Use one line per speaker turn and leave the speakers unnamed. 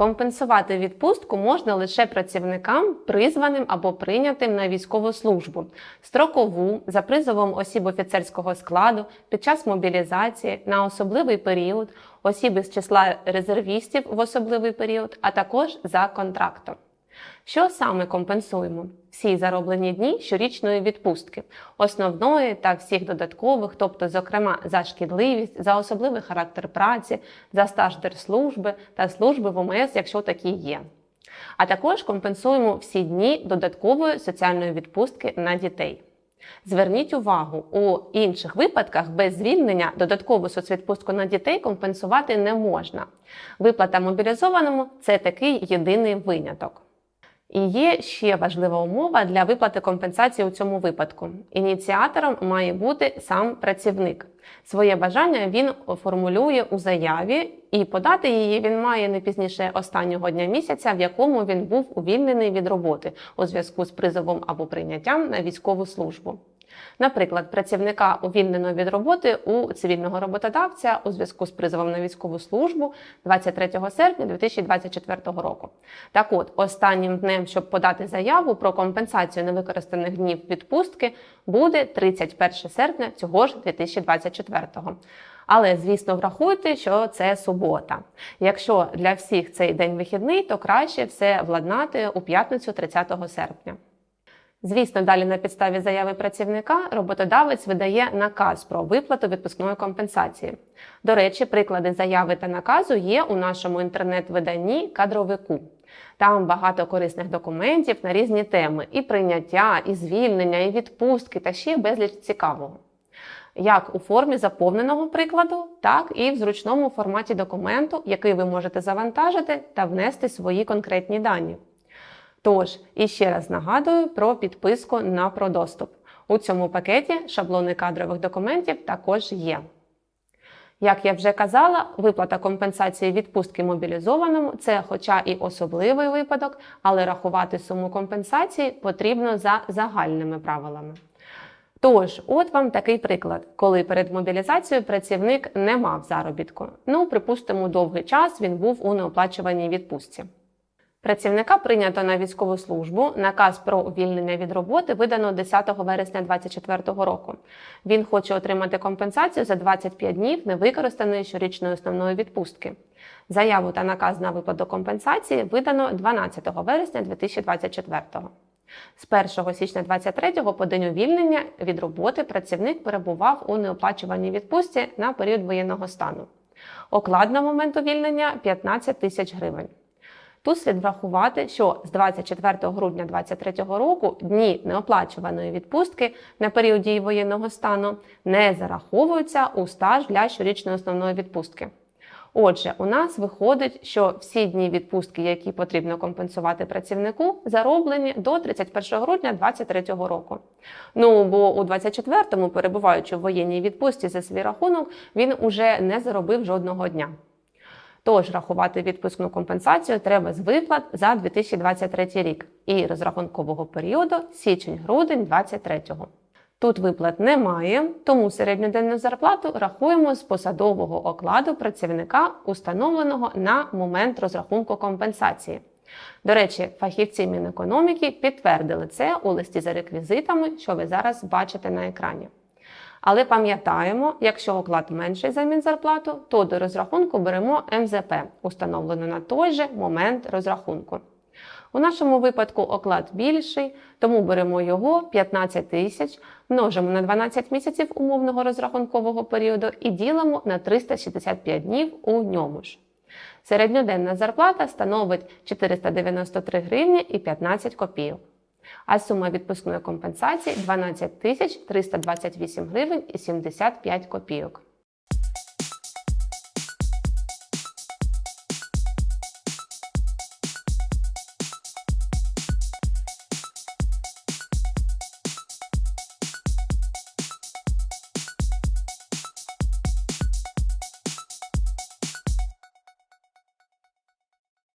Компенсувати відпустку можна лише працівникам, призваним або прийнятим на військову службу, строкову за призовом осіб офіцерського складу під час мобілізації на особливий період, осіб із числа резервістів в особливий період, а також за контрактом. Що саме компенсуємо? Всі зароблені дні щорічної відпустки, основної та всіх додаткових, тобто, зокрема, за шкідливість, за особливий характер праці, за стаж держслужби та служби в ОМС, якщо такі є. А також компенсуємо всі дні додаткової соціальної відпустки на дітей. Зверніть увагу, у інших випадках без звільнення додаткову соцвідпустку на дітей компенсувати не можна. Виплата мобілізованому це такий єдиний виняток. І є ще важлива умова для виплати компенсації у цьому випадку. Ініціатором має бути сам працівник. Своє бажання він формулює у заяві, і подати її він має не пізніше останнього дня місяця, в якому він був увільнений від роботи у зв'язку з призовом або прийняттям на військову службу. Наприклад, працівника увільнено від роботи у цивільного роботодавця у зв'язку з призовом на військову службу 23 серпня 2024 року. Так от, останнім днем, щоб подати заяву про компенсацію невикористаних днів відпустки, буде 31 серпня цього ж 2024 але, звісно, врахуйте, що це субота. Якщо для всіх цей день вихідний, то краще все владнати у п'ятницю 30 серпня. Звісно, далі на підставі заяви працівника роботодавець видає наказ про виплату відпускної компенсації. До речі, приклади заяви та наказу є у нашому інтернет-виданні кадровику. Там багато корисних документів на різні теми: і прийняття, і звільнення, і відпустки, та ще безліч цікавого. Як у формі заповненого прикладу, так і в зручному форматі документу, який ви можете завантажити та внести свої конкретні дані. Тож, і ще раз нагадую про підписку на продоступ. У цьому пакеті шаблони кадрових документів також є. Як я вже казала, виплата компенсації відпустки мобілізованому це, хоча і особливий випадок, але рахувати суму компенсації потрібно за загальними правилами. Тож, от вам такий приклад, коли перед мобілізацією працівник не мав заробітку. Ну, припустимо, довгий час він був у неоплачуваній відпустці. Працівника прийнято на військову службу. Наказ про увільнення від роботи видано 10 вересня 2024 року. Він хоче отримати компенсацію за 25 днів невикористаної щорічної основної відпустки. Заяву та наказ на виплату компенсації видано 12 вересня 2024 з 1 січня 23 по день увільнення від роботи працівник перебував у неоплачуваній відпустці на період воєнного стану. Оклад на момент увільнення 15 тисяч гривень. Тут слід врахувати, що з 24 грудня 2023 року дні неоплачуваної відпустки на період дії воєнного стану не зараховуються у стаж для щорічної основної відпустки. Отже, у нас виходить, що всі дні відпустки, які потрібно компенсувати працівнику, зароблені до 31 грудня 2023 року. Ну бо у 24-му, перебуваючи в воєнній відпустці за свій рахунок, він уже не заробив жодного дня. Тож рахувати відпускну компенсацію треба з виплат за 2023 рік і розрахункового періоду січень-грудень 2023. Тут виплат немає, тому середньоденну зарплату рахуємо з посадового окладу працівника, установленого на момент розрахунку компенсації. До речі, фахівці Мінекономіки підтвердили це у листі за реквізитами, що ви зараз бачите на екрані. Але пам'ятаємо, якщо оклад менший за мінзарплату, то до розрахунку беремо МЗП, установлену на той же момент розрахунку. У нашому випадку оклад більший, тому беремо його 15 тисяч, множимо на 12 місяців умовного розрахункового періоду і ділимо на 365 днів у ньому ж. Середньоденна зарплата становить 493 гривні і 15 копійок. А сума відпускної компенсації 12 тисяч 328 гривень і 75 копійок.